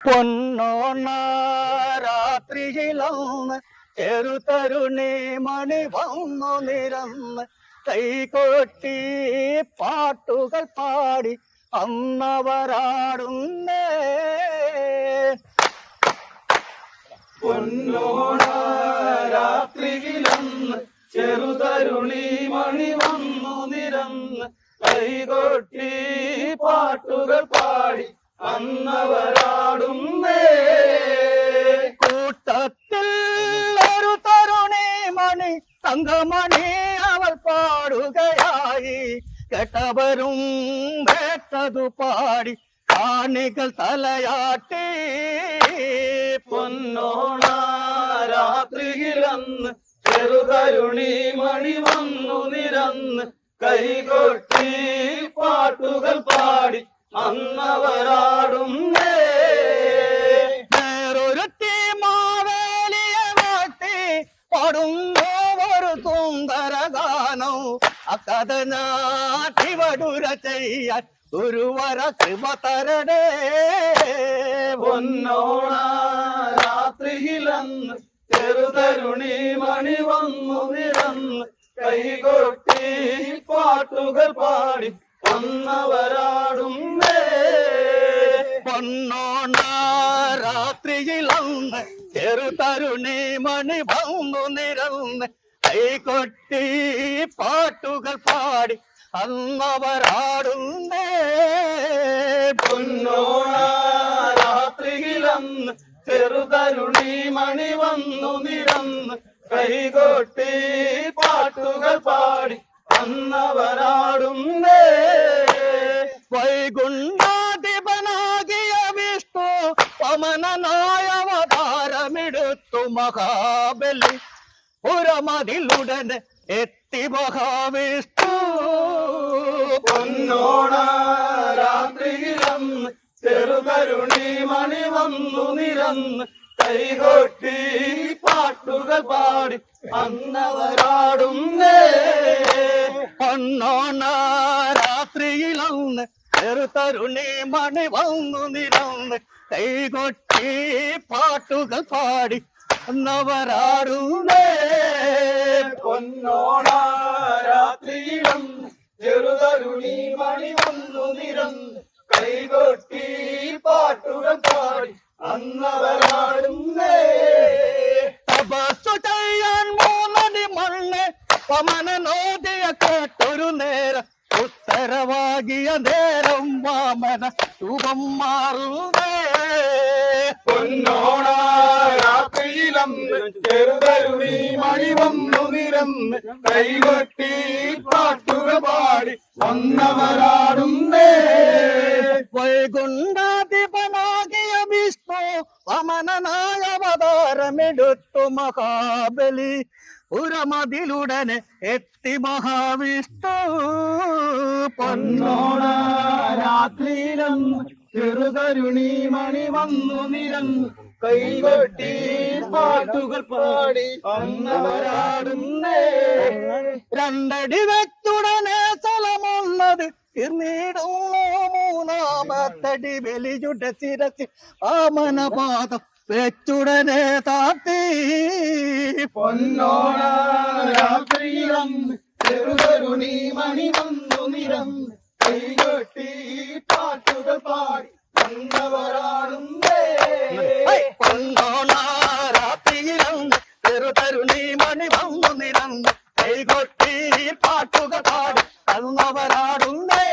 പൊന്നോണ രാത്രിയിലൊന്ന് ചെറുതരുണി മണി വന്നു നിരന്ന് കൈകൊട്ടി പാട്ടുകൾ പാടി അന്നവരാടുന്നേ. പൊന്നോണ ചെറു ചെറുതരുണി മണി വന്നു നിരന്ന് കൈകൊട്ടി പാട്ടുകൾ തങ്കമണി അവൾ പാടുകയായി. കേട്ടവരും കേട്ടതു പാടി. കാണികൾ തലയാട്ടി. പൊന്നോണ രാത്രിയിലന്ന് ചെറുതരുണി മണി വന്നു നിരന്ന് കൈകൊട്ടി പാട്ടുകൾ പാടി. അന്നവരാടും വേറൊരുത്തി മാവേലിയെ വാട്ടി. പാടും അക്കഥ നാട്ടിവടുര ചെയ്യാൻ ഗുരുവര കൃപ തരണേ പൊന്നോണ രാത്രിയിലന്ന് ചെറുതരുണി മണി വന്നു നിരന്ന് കൈകൊട്ടി പാട്ടുകൾ പാടി അന്നവരാടുന്നേ പൊന്നോണ രാത്രിയിലന്ന് ചെറുതരുണി മണി വന്നു നിരന്ന് കൈകൊട്ടി പാട്ടുകൾ പാടി അന്നവരാടുന്നേ. പൊന്നോണ രാത്രിയിലന്ന് ചെറുതരുണി മണി വന്നു നിരന്ന് കൈകൊട്ടി പാട്ടുകൾ പാടി അന്നവരാടുന്നേ. വൈകുണ്ഠാധിപനാകിയ വിഷ്ണു പമനനായ അവതാരമെടുത്തു മഹാബലി. പുരമതിലുടനെ എത്തി മഹാവിഷ്ണു. പൊന്നോണ രാത്രിയിലും ചെറുതരുണി മണി വന്നു നിരന്ന് കൈകൊട്ടി പാട്ടുകൾ പാടി അന്നവരാടുന്നേ പൊന്നോണ രാത്രിയിലന്ന് ചെറുതരുണി മണി വന്നു നിരന്ന് കൈകൊട്ടി പാട്ടുകൾ പാടി നവരാടുന്നേ പൊന്നോണ രാത്രിയിലന്ന് ചെറുതരുണി മണി വന്നു നിരന്ന് കൈകൊട്ടി പാട്ടുകൾ പാടി അന്നവരാടുന്നേ തപസ്സു ചെയ്യാൻ മൂന്നടി മണ്ണ് കേട്ടൊരു നേരം. ഉത്തരവാകിയ നേരം വാമന രൂപം മാറുന്നേ. പൊന്നോണ ചെറുതരുണി മണി വന്നു നിരന്ന് കൈകൊട്ടി പാട്ടുകൾ പാടി വന്നവരാടുന്നേ. വൈകുണ്ഠാധിപനാകിയ വിഷ്ണു വമനനായ അവതാരമെടുത്തു മഹാബലി. പുരമതിലുടനെ എത്തി മഹാവിഷ്ണു. പൊന്നോണ രാത്രിയിലും ചെറുതരുണി മണി വന്നു നിരന്ന് കൈകൊട്ടി പാട്ടുകൾ പാടി അന്നവരാടുന്നേ രണ്ടടി വെച്ചുടനെ സ്ഥലമുള്ളത് തീർന്നിടുന്നു. മൂന്നാമത്തടി വെലിയുടെ ശിരസി ആമനപാദം വെച്ചുടനെ താത്തി പൊന്നോണ രാത്രിയിലന്ന് ചെറുതരുണി മണി വന്നു നിറം കൈകൊട്ടി മണി വന്നു നിരന്നു. കൈകൊട്ടി പാട്ടുക പാടി തന്നവരാടുന്നേ.